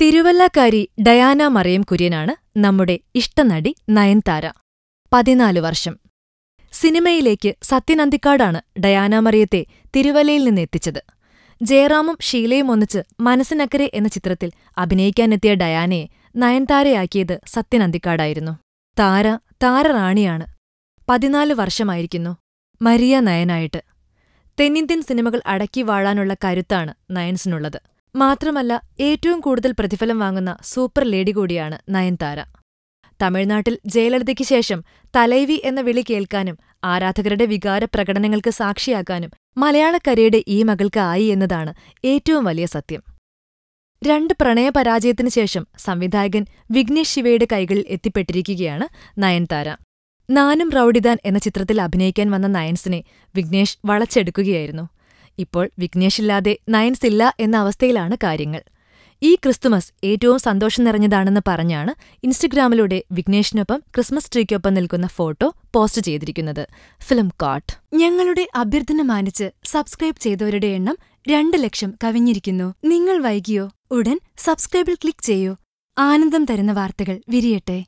തിരുവല്ലക്കാരി Diana Mariyam കുര്യനാണ് നമ്മുടെ ഇഷ്ടനടി നയൻതാര. പതിനാല് വർഷം. സിനിമയിലേക്ക് സത്യൻ അന്തിക്കാടാണ് ഡയാന മറിയത്തെ തിരുവല്ലയിൽ നിന്ന് നിന്നെത്തിച്ചത്. ജയറാമും ഷീലയും ഒന്നിച്ച് മനസ്സിനക്കരെ എന്ന ചിത്രത്തിൽ അഭിനയിക്കാനെത്തിയ ഡയാനയെ നയൻതാരയാക്കിയത് സത്യൻ അന്തിക്കാടായിരുന്നു താര താരറാണിയാണ്. പതിനാല് വർഷമായിരിക്കുന്നു മരിയ നയനായിട്ട്. തെന്നിന്ത്യൻ സിനിമകൾ അടക്കി വാഴാനുള്ള കരുത്താണ് നയൻസിനുള്ളത്. മാത്രമല്ല ഏറ്റവും കൂടുതൽ പ്രതിഫലം വാങ്ങുന്ന സൂപ്പർ ലേഡി കൂടിയാണ് നയൻതാര. തമിഴ്നാട്ടിൽ ജയലളിതയ്ക്ക് ശേഷം തലൈവി എന്ന വിളി കേൾക്കാനും ആരാധകരുടെ വികാര പ്രകടനങ്ങൾക്ക് സാക്ഷിയാക്കാനും മലയാളക്കരയുടെ ഈ മകൾക്ക് ആയി എന്നതാണ് ഏറ്റവും വലിയ സത്യം. രണ്ട് പ്രണയപരാജയത്തിനു ശേഷം സംവിധായകൻ വിഘ്നേഷ് ശിവയുടെ കൈകളിൽ എത്തിപ്പെട്ടിരിക്കുകയാണ് നയൻതാര. നാനും റൌഡിദാൻ എന്ന ചിത്രത്തിൽ അഭിനയിക്കാൻ വന്ന നയൻസിനെ വിഘ്നേഷ് വളച്ചെടുക്കുകയായിരുന്നു. ഇപ്പോൾ വിഘ്നേഷില്ലാതെ നയൻസ് ഇല്ല എന്ന അവസ്ഥയിലാണ് കാര്യങ്ങൾ. ഈ ക്രിസ്തുമസ് ഏറ്റവും സന്തോഷം നിറഞ്ഞതാണെന്ന് പറഞ്ഞാണ് ഇൻസ്റ്റഗ്രാമിലൂടെ വിഘ്നേഷിനൊപ്പം ക്രിസ്മസ് ട്രീക്കൊപ്പം നിൽക്കുന്ന ഫോട്ടോ പോസ്റ്റ് ചെയ്തിരിക്കുന്നത്. ഫിലിം കാട്ട് ഞങ്ങളുടെ അഭ്യർത്ഥന മാനിച്ച് സബ്സ്ക്രൈബ് ചെയ്തവരുടെ എണ്ണം രണ്ട് ലക്ഷം കവിഞ്ഞിരിക്കുന്നു. നിങ്ങൾ വൈകിയോ? ഉടൻ സബ്സ്ക്രൈബിൽ ക്ലിക്ക് ചെയ്യൂ. ആനന്ദം തരുന്ന വാർത്തകൾ വിരിയട്ടെ.